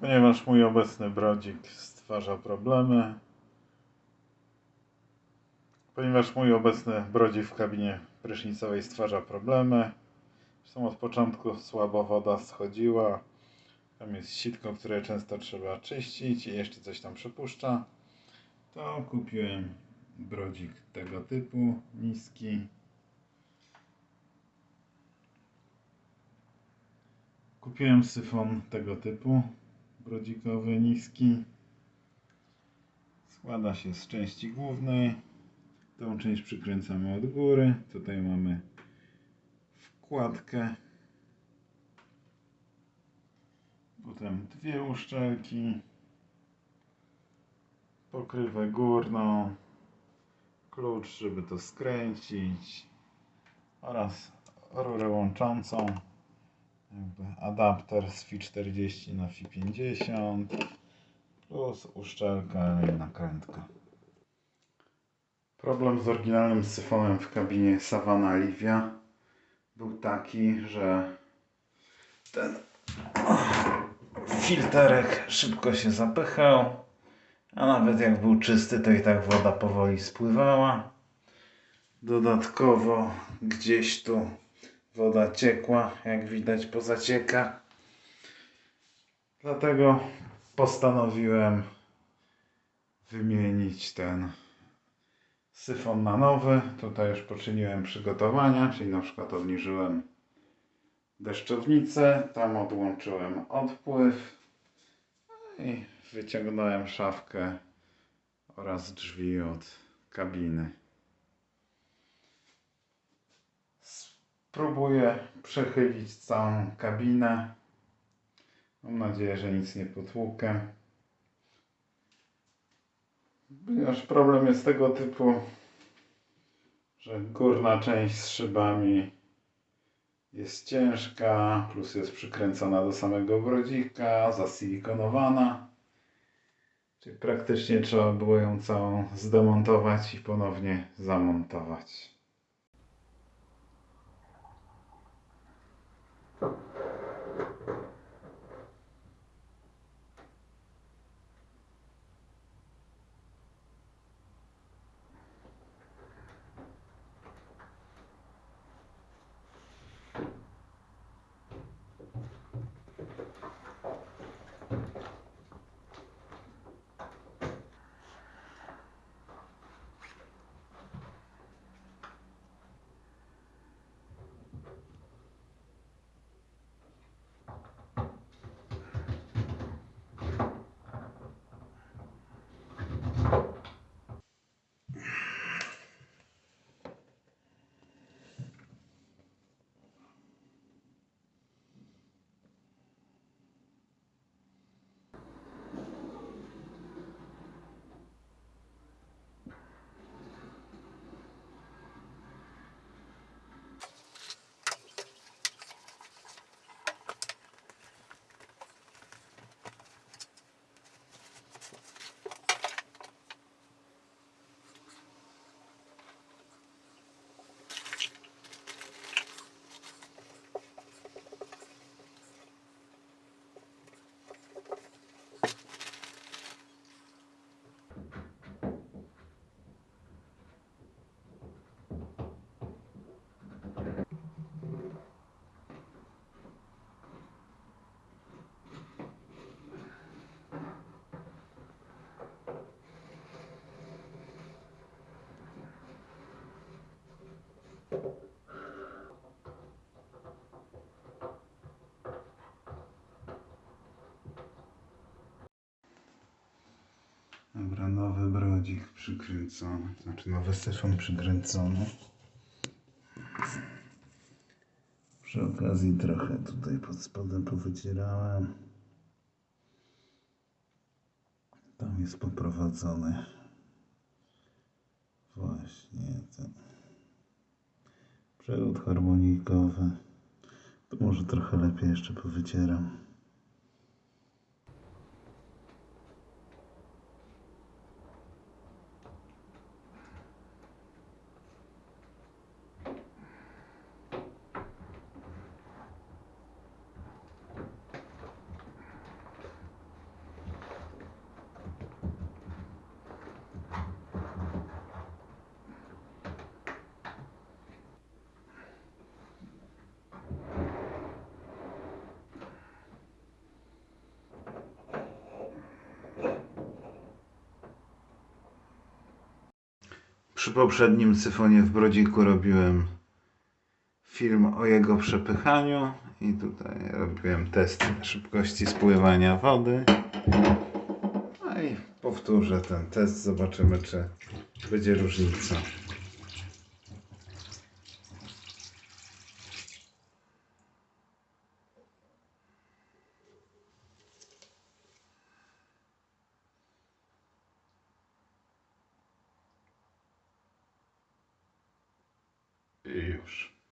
Ponieważ mój obecny brodzik stwarza problemy. Ponieważ mój obecny brodzik w kabinie prysznicowej stwarza problemy. Zresztą od początku słabo woda schodziła. Tam jest sitko, które często trzeba czyścić i jeszcze coś tam przepuszcza. To kupiłem brodzik tego typu, niski. Kupiłem syfon tego typu, brodzikowy, niski. Składa się z części głównej. Tą część przykręcamy od góry. Tutaj mamy wkładkę. Potem dwie uszczelki. Pokrywę górną. Klucz, żeby to skręcić. Oraz rurę łączącą. Jakby adapter z FI 40 na FI 50. Plus uszczelka i nakrętka. Problem z oryginalnym syfonem w kabinie Savana Livia był taki, że ten filterek szybko się zapychał, a nawet jak był czysty, to i tak woda powoli spływała. Dodatkowo gdzieś tu woda ciekła, jak widać po zaciekach. Dlatego postanowiłem wymienić ten syfon na nowy. Tutaj już poczyniłem przygotowania, czyli na przykład obniżyłem deszczownicę, tam odłączyłem odpływ no i wyciągnąłem szafkę oraz drzwi od kabiny. Spróbuję przechylić całą kabinę. Mam nadzieję, że nic nie potłukę. Ponieważ problem jest tego typu, że górna część z szybami jest ciężka, plus jest przykręcona do samego brodzika, zasilikonowana. Czyli praktycznie trzeba było ją całą zdemontować i ponownie zamontować. So Dobra, nowy brodzik przykręcony, znaczy nowy syfon przykręcony. Przy okazji trochę tutaj pod spodem powycierałem. Tam jest poprowadzony właśnie ten przewód harmonijkowy. To może trochę lepiej jeszcze powycieram. Przy poprzednim syfonie w Brodziku robiłem film o jego przepychaniu i tutaj robiłem test szybkości spływania wody. No i powtórzę ten test, zobaczymy czy będzie różnica. I już.